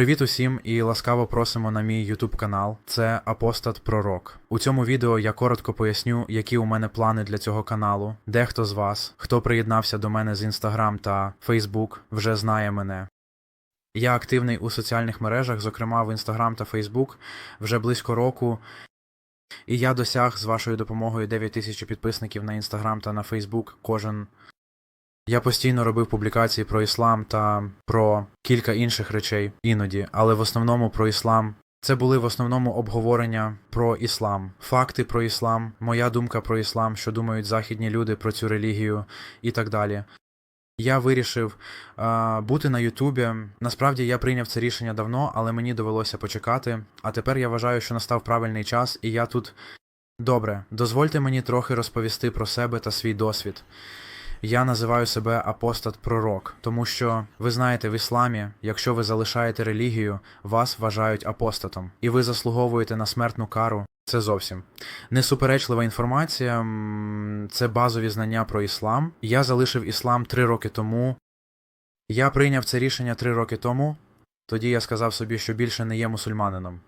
Привіт усім і ласкаво просимо на мій YouTube канал. Це Апостат Пророк. У цьому відео я коротко поясню, які у мене плани для цього каналу. Дехто з вас, хто приєднався до мене з Instagram та Facebook, вже знає мене. Я активний у соціальних мережах, зокрема в Instagram та Facebook, вже близько року. І я досяг з вашою допомогою 9 тисяч підписників на Instagram та на Facebook кожен я постійно робив публікації про іслам та про кілька інших речей іноді, але в основному про іслам. Це були в основному обговорення про іслам, факти про іслам, моя думка про іслам, що думають західні люди про цю релігію і так далі. Я вирішив а, бути на Ютубі. Насправді я прийняв це рішення давно, але мені довелося почекати. А тепер я вважаю, що настав правильний час, і я тут. Добре, дозвольте мені трохи розповісти про себе та свій досвід. Я називаю себе апостат пророк, тому що ви знаєте, в ісламі, якщо ви залишаєте релігію, вас вважають апостатом, і ви заслуговуєте на смертну кару. Це зовсім несуперечлива інформація. Це базові знання про іслам. Я залишив іслам три роки тому. Я прийняв це рішення три роки тому. Тоді я сказав собі, що більше не є мусульманином.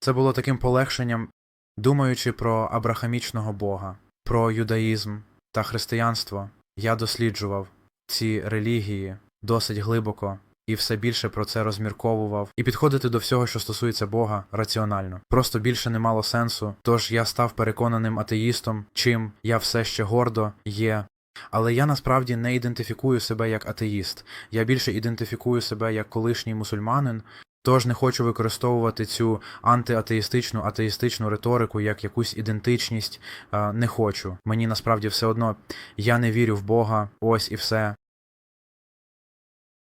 Це було таким полегшенням, думаючи про абрахамічного Бога, про юдаїзм та християнство. Я досліджував ці релігії досить глибоко і все більше про це розмірковував, і підходити до всього, що стосується Бога, раціонально. Просто більше не мало сенсу, тож я став переконаним атеїстом, чим я все ще гордо є. Але я насправді не ідентифікую себе як атеїст, я більше ідентифікую себе як колишній мусульманин, Тож не хочу використовувати цю антиатеїстичну атеїстичну риторику як якусь ідентичність. Е, Не хочу. Мені насправді все одно я не вірю в Бога, ось і все.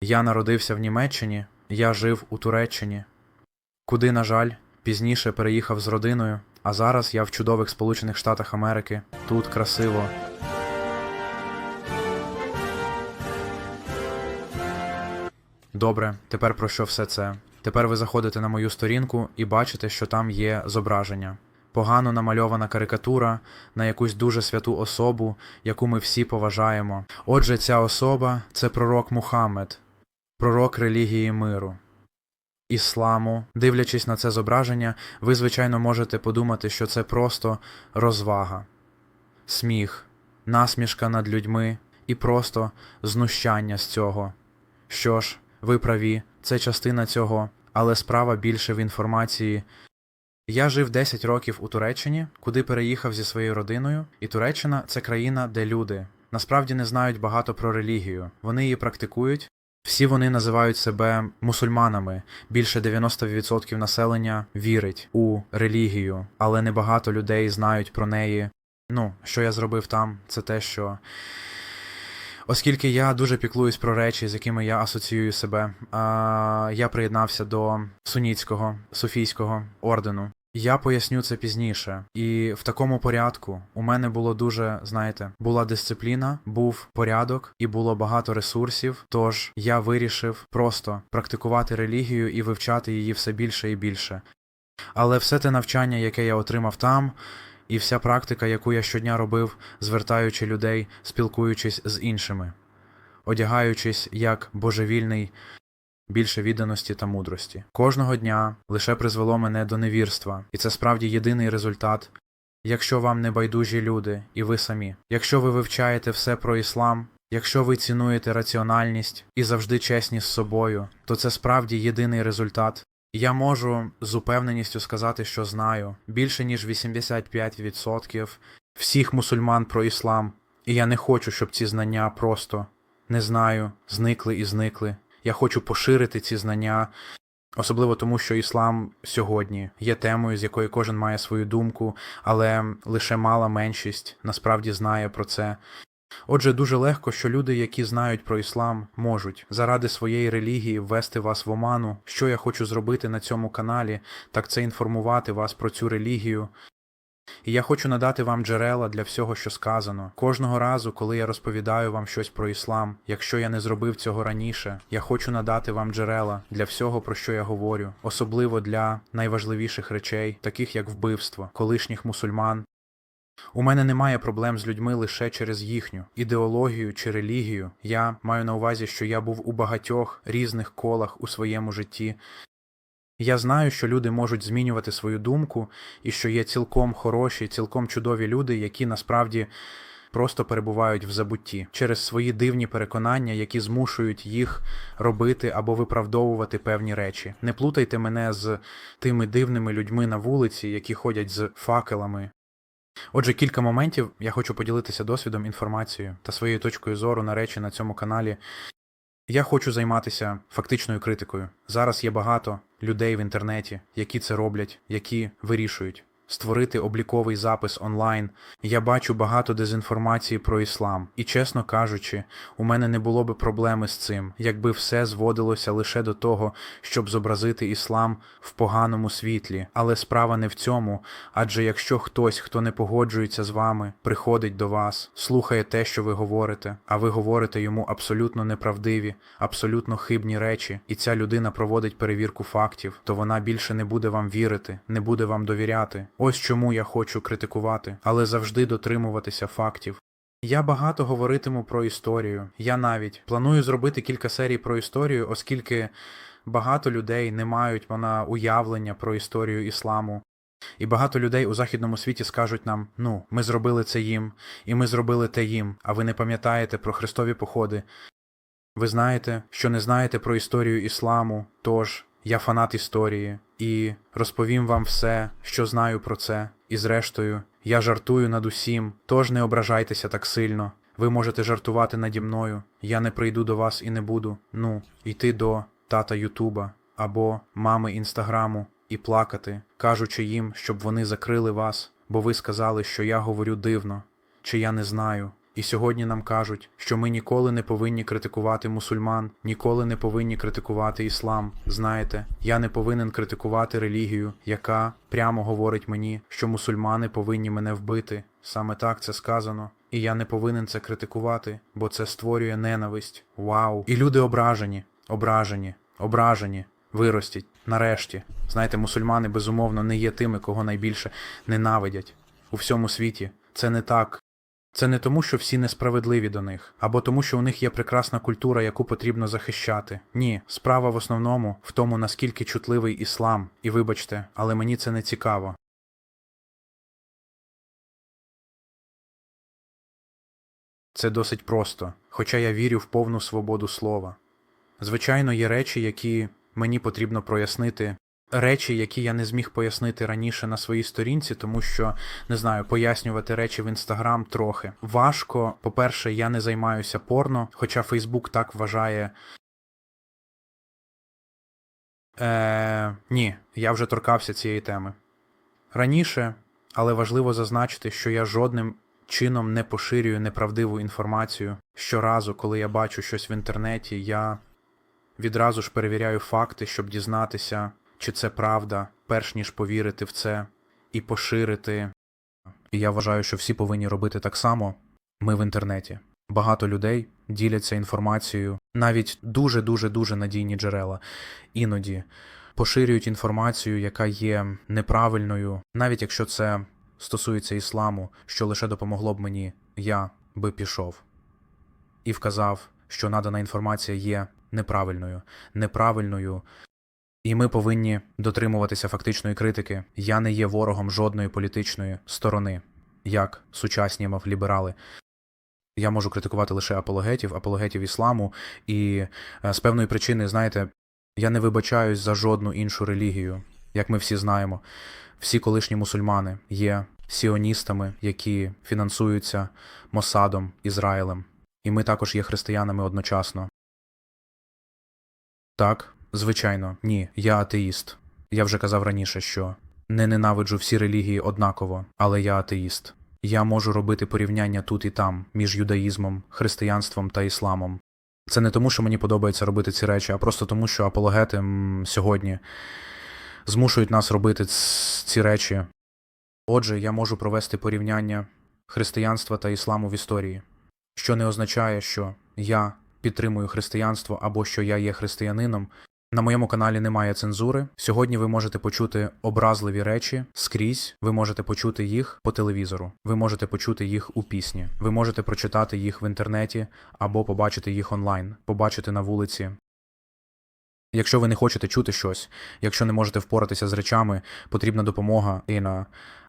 Я народився в Німеччині, я жив у Туреччині, куди, на жаль, пізніше переїхав з родиною, а зараз я в чудових Сполучених Штатах Америки. Тут красиво. Добре, тепер про що все це? Тепер ви заходите на мою сторінку і бачите, що там є зображення. Погано намальована карикатура на якусь дуже святу особу, яку ми всі поважаємо. Отже, ця особа це пророк Мухаммед, пророк релігії миру. Ісламу, дивлячись на це зображення, ви, звичайно, можете подумати, що це просто розвага, сміх, насмішка над людьми і просто знущання з цього. Що ж, ви праві, це частина цього, але справа більше в інформації. Я жив 10 років у Туреччині, куди переїхав зі своєю родиною, і Туреччина це країна, де люди насправді не знають багато про релігію. Вони її практикують. Всі вони називають себе мусульманами. Більше 90% населення вірить у релігію, але небагато людей знають про неї. Ну, що я зробив там, це те, що Оскільки я дуже піклуюсь про речі, з якими я асоціюю себе, а, я приєднався до суніцького суфійського ордену. Я поясню це пізніше, і в такому порядку у мене було дуже, знаєте, була дисципліна, був порядок і було багато ресурсів. Тож я вирішив просто практикувати релігію і вивчати її все більше і більше. Але все те навчання, яке я отримав там, і вся практика, яку я щодня робив, звертаючи людей, спілкуючись з іншими, одягаючись як божевільний, більше відданості та мудрості. Кожного дня лише призвело мене до невірства, і це справді єдиний результат. Якщо вам не байдужі люди, і ви самі, якщо ви вивчаєте все про іслам, якщо ви цінуєте раціональність і завжди чесні з собою, то це справді єдиний результат. Я можу з упевненістю сказати, що знаю більше ніж 85% всіх мусульман про іслам, і я не хочу, щоб ці знання просто не знаю, зникли і зникли. Я хочу поширити ці знання, особливо тому, що іслам сьогодні є темою, з якої кожен має свою думку, але лише мала меншість насправді знає про це. Отже, дуже легко, що люди, які знають про іслам, можуть заради своєї релігії ввести вас в оману. Що я хочу зробити на цьому каналі, так це інформувати вас про цю релігію. І я хочу надати вам джерела для всього, що сказано. Кожного разу, коли я розповідаю вам щось про іслам, якщо я не зробив цього раніше, я хочу надати вам джерела для всього, про що я говорю, особливо для найважливіших речей, таких як вбивство, колишніх мусульман, у мене немає проблем з людьми лише через їхню ідеологію чи релігію. Я маю на увазі, що я був у багатьох різних колах у своєму житті. Я знаю, що люди можуть змінювати свою думку, і що є цілком хороші, цілком чудові люди, які насправді просто перебувають в забутті через свої дивні переконання, які змушують їх робити або виправдовувати певні речі. Не плутайте мене з тими дивними людьми на вулиці, які ходять з факелами. Отже, кілька моментів я хочу поділитися досвідом, інформацією та своєю точкою зору на речі на цьому каналі. Я хочу займатися фактичною критикою. Зараз є багато людей в інтернеті, які це роблять, які вирішують. Створити обліковий запис онлайн. Я бачу багато дезінформації про іслам, і, чесно кажучи, у мене не було би проблеми з цим, якби все зводилося лише до того, щоб зобразити іслам в поганому світлі. Але справа не в цьому, адже якщо хтось, хто не погоджується з вами, приходить до вас, слухає те, що ви говорите, а ви говорите йому абсолютно неправдиві, абсолютно хибні речі, і ця людина проводить перевірку фактів, то вона більше не буде вам вірити, не буде вам довіряти. Ось чому я хочу критикувати, але завжди дотримуватися фактів. Я багато говоритиму про історію. Я навіть планую зробити кілька серій про історію, оскільки багато людей не мають вона уявлення про історію ісламу. І багато людей у західному світі скажуть нам: ну, ми зробили це їм, і ми зробили те їм, а ви не пам'ятаєте про хрестові походи. Ви знаєте, що не знаєте про історію ісламу, тож я фанат історії і розповім вам все, що знаю про це. І зрештою, я жартую над усім, тож не ображайтеся так сильно. Ви можете жартувати наді мною. Я не прийду до вас і не буду, ну, йти до тата Ютуба або мами Інстаграму і плакати, кажучи їм, щоб вони закрили вас, бо ви сказали, що я говорю дивно, чи я не знаю. І сьогодні нам кажуть, що ми ніколи не повинні критикувати мусульман, ніколи не повинні критикувати іслам. Знаєте, я не повинен критикувати релігію, яка прямо говорить мені, що мусульмани повинні мене вбити. Саме так це сказано. І я не повинен це критикувати, бо це створює ненависть. Вау! І люди ображені, ображені, ображені, виростять. Нарешті. Знаєте, мусульмани безумовно не є тими, кого найбільше ненавидять у всьому світі. Це не так. Це не тому, що всі несправедливі до них, або тому, що у них є прекрасна культура, яку потрібно захищати. Ні, справа в основному в тому, наскільки чутливий іслам. І вибачте, але мені це не цікаво. Це досить просто, хоча я вірю в повну свободу слова. Звичайно, є речі, які мені потрібно прояснити. Речі, які я не зміг пояснити раніше на своїй сторінці, тому що не знаю, пояснювати речі в інстаграм трохи важко. По-перше, я не займаюся порно, хоча Фейсбук так вважає. Е, ні, я вже торкався цієї теми. Раніше, але важливо зазначити, що я жодним чином не поширюю неправдиву інформацію. Щоразу, коли я бачу щось в інтернеті, я відразу ж перевіряю факти, щоб дізнатися, чи це правда, перш ніж повірити в це і поширити. І я вважаю, що всі повинні робити так само. Ми в інтернеті. Багато людей діляться інформацією, навіть дуже дуже дуже надійні джерела, іноді поширюють інформацію, яка є неправильною, навіть якщо це стосується ісламу, що лише допомогло б мені, я би пішов і вказав, що надана інформація є неправильною, неправильною. І ми повинні дотримуватися фактичної критики. Я не є ворогом жодної політичної сторони, як сучасні мов ліберали. Я можу критикувати лише апологетів, апологетів ісламу, і е, з певної причини, знаєте, я не вибачаюсь за жодну іншу релігію, як ми всі знаємо. Всі колишні мусульмани є сіоністами, які фінансуються Мосадом, Ізраїлем, і ми також є християнами одночасно. Так, звичайно, ні, я атеїст. Я вже казав раніше, що не ненавиджу всі релігії однаково, але я атеїст. Я можу робити порівняння тут і там між юдаїзмом, християнством та ісламом. Це не тому, що мені подобається робити ці речі, а просто тому, що апологети м, сьогодні змушують нас робити ці речі. Отже, я можу провести порівняння християнства та ісламу в історії, що не означає, що я підтримую християнство або що я є християнином. На моєму каналі немає цензури. Сьогодні ви можете почути образливі речі скрізь. Ви можете почути їх по телевізору. Ви можете почути їх у пісні. Ви можете прочитати їх в інтернеті або побачити їх онлайн, побачити на вулиці. Якщо ви не хочете чути щось, якщо не можете впоратися з речами, потрібна допомога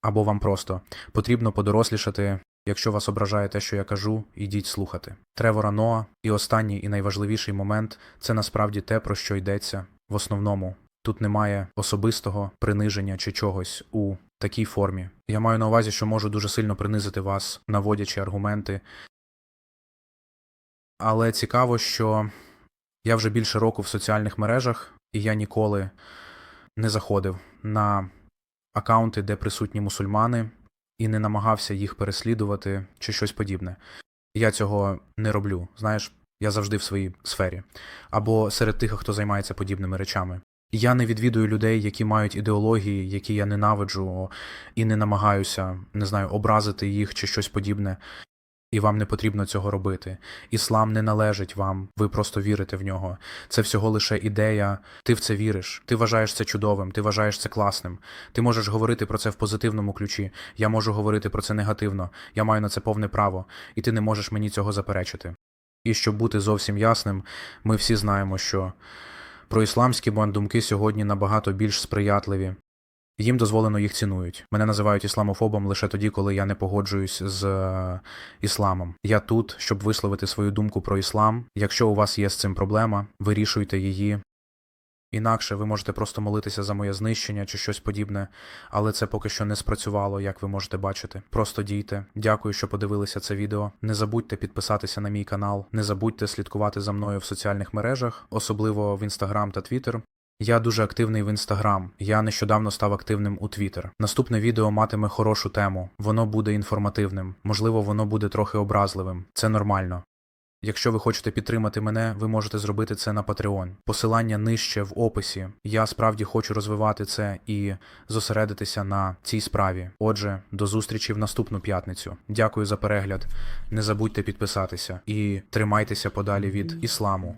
або вам просто потрібно подорослішати. Якщо вас ображає те, що я кажу, ідіть слухати. Тревора Ноа, і останній і найважливіший момент це насправді те, про що йдеться в основному. Тут немає особистого приниження чи чогось у такій формі. Я маю на увазі, що можу дуже сильно принизити вас, наводячи аргументи. Але цікаво, що я вже більше року в соціальних мережах, і я ніколи не заходив на акаунти, де присутні мусульмани, і не намагався їх переслідувати чи щось подібне. Я цього не роблю. Знаєш, я завжди в своїй сфері. Або серед тих, хто займається подібними речами. Я не відвідую людей, які мають ідеології, які я ненавиджу, і не намагаюся, не знаю, образити їх чи щось подібне. І вам не потрібно цього робити. Іслам не належить вам, ви просто вірите в нього. Це всього лише ідея. Ти в це віриш, ти вважаєш це чудовим, ти вважаєш це класним. Ти можеш говорити про це в позитивному ключі. Я можу говорити про це негативно. Я маю на це повне право, і ти не можеш мені цього заперечити. І щоб бути зовсім ясним, ми всі знаємо, що проісламські думки сьогодні набагато більш сприятливі. Їм дозволено їх цінують. Мене називають ісламофобом лише тоді, коли я не погоджуюсь з е, ісламом. Я тут, щоб висловити свою думку про іслам. Якщо у вас є з цим проблема, вирішуйте її. Інакше ви можете просто молитися за моє знищення чи щось подібне, але це поки що не спрацювало, як ви можете бачити. Просто дійте. Дякую, що подивилися це відео. Не забудьте підписатися на мій канал, не забудьте слідкувати за мною в соціальних мережах, особливо в Інстаграм та Твіттер. Я дуже активний в Інстаграм. Я нещодавно став активним у Твіттер. Наступне відео матиме хорошу тему. Воно буде інформативним. Можливо, воно буде трохи образливим. Це нормально. Якщо ви хочете підтримати мене, ви можете зробити це на Patreon. Посилання нижче в описі. Я справді хочу розвивати це і зосередитися на цій справі. Отже, до зустрічі в наступну п'ятницю. Дякую за перегляд. Не забудьте підписатися і тримайтеся подалі від ісламу.